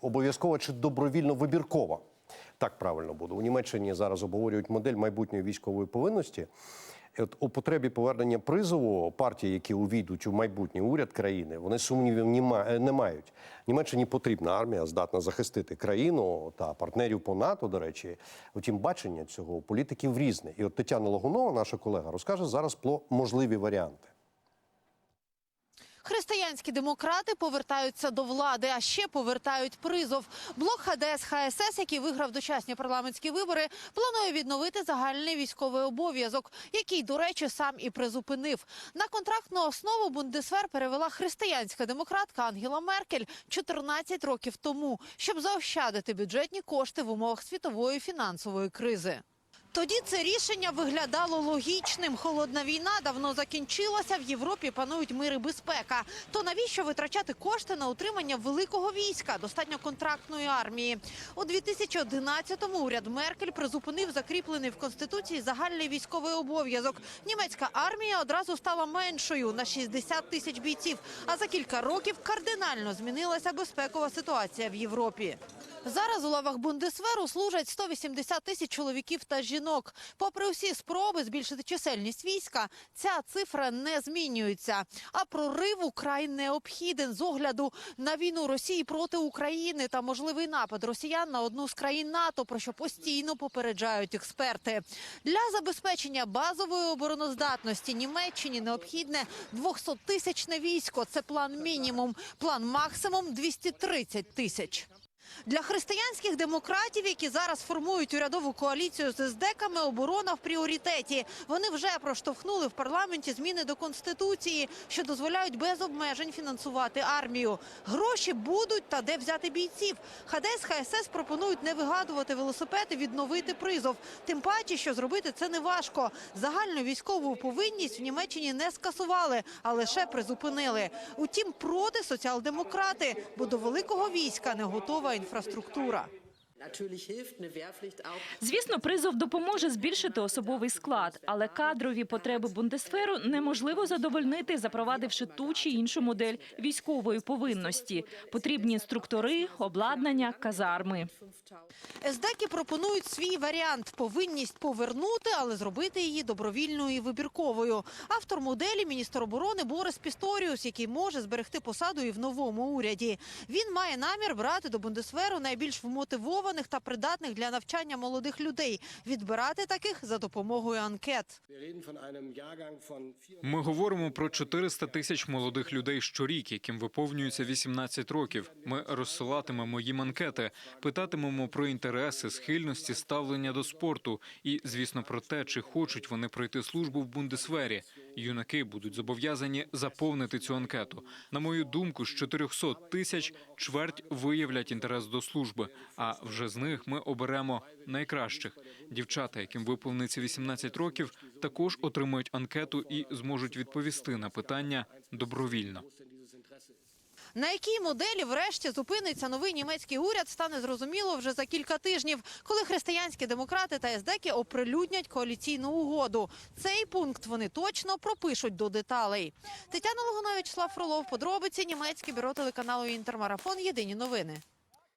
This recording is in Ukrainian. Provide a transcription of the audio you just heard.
обов'язкова чи добровільно вибіркова. Так правильно буде. У Німеччині зараз обговорюють модель майбутньої військової повинності. От у потребі повернення призову партії, які увійдуть у майбутній уряд країни, вони сумнівів е, не мають. Німеччині потрібна армія, здатна захистити країну та партнерів по НАТО. До речі, утім, бачення цього у політиків різне. І от Тетяна Логунова, наша колега, розкаже зараз про можливі варіанти. Християнські демократи повертаються до влади, а ще повертають призов. Блок ХДС ХСС, який виграв дочасні парламентські вибори, планує відновити загальний військовий обов'язок, який, до речі, сам і призупинив. На контрактну основу Бундесвер перевела християнська демократка Ангела Меркель 14 років тому, щоб заощадити бюджетні кошти в умовах світової фінансової кризи. Тоді це рішення виглядало логічним. Холодна війна давно закінчилася. В Європі панують мир і безпека. То навіщо витрачати кошти на утримання великого війська, достатньо контрактної армії? У 2011-му уряд Меркель призупинив закріплений в конституції загальний військовий обов'язок. Німецька армія одразу стала меншою на 60 тисяч бійців. А за кілька років кардинально змінилася безпекова ситуація в Європі. Зараз у лавах Бундесверу служать 180 тисяч чоловіків та жінок. Попри всі спроби збільшити чисельність війська, ця цифра не змінюється. А прорив украй необхіден з огляду на війну Росії проти України та можливий напад росіян на одну з країн НАТО, про що постійно попереджають експерти. Для забезпечення базової обороноздатності Німеччині необхідне 200-тисячне військо. Це план мінімум, план максимум 230 тисяч. Для християнських демократів, які зараз формують урядову коаліцію з СДКами, оборона в пріоритеті. Вони вже проштовхнули в парламенті зміни до конституції, що дозволяють без обмежень фінансувати армію. Гроші будуть та де взяти бійців. ХДС ХСС пропонують не вигадувати велосипеди, відновити призов. Тим паче, що зробити це не важко. Загальну військову повинність в Німеччині не скасували, а лише призупинили. Утім, проти соціал-демократи, бо до великого війська не готова інфраструктура. Звісно, призов допоможе збільшити особовий склад, але кадрові потреби бундесферу неможливо задовольнити, запровадивши ту чи іншу модель військової повинності. Потрібні інструктори, обладнання, казарми. СДКи пропонують свій варіант повинність повернути, але зробити її добровільною і вибірковою. Автор моделі міністр оборони Борис Пісторіус, який може зберегти посаду і в новому уряді. Він має намір брати до бундесверу найбільш вмотивованих та придатних для навчання молодих людей, відбирати таких за допомогою анкет. Ми говоримо про 400 тисяч молодих людей щорік, яким виповнюється 18 років. Ми розсилатимемо їм анкети, питатимемо про інтереси, схильності, ставлення до спорту і, звісно, про те, чи хочуть вони пройти службу в бундесвері. Юнаки будуть зобов'язані заповнити цю анкету. На мою думку, з 400 тисяч чверть виявлять інтерес до служби. А вже з них ми оберемо найкращих. Дівчата, яким виповниться 18 років, також отримують анкету і зможуть відповісти на питання добровільно. На якій моделі врешті зупиниться новий німецький уряд, стане зрозуміло вже за кілька тижнів, коли християнські демократи та ездеки оприлюднять коаліційну угоду. Цей пункт вони точно пропишуть до деталей. Тетяна Логунович, Слав Фролов, подробиці німецьке бюро телеканалу Інтермарафон. Єдині новини.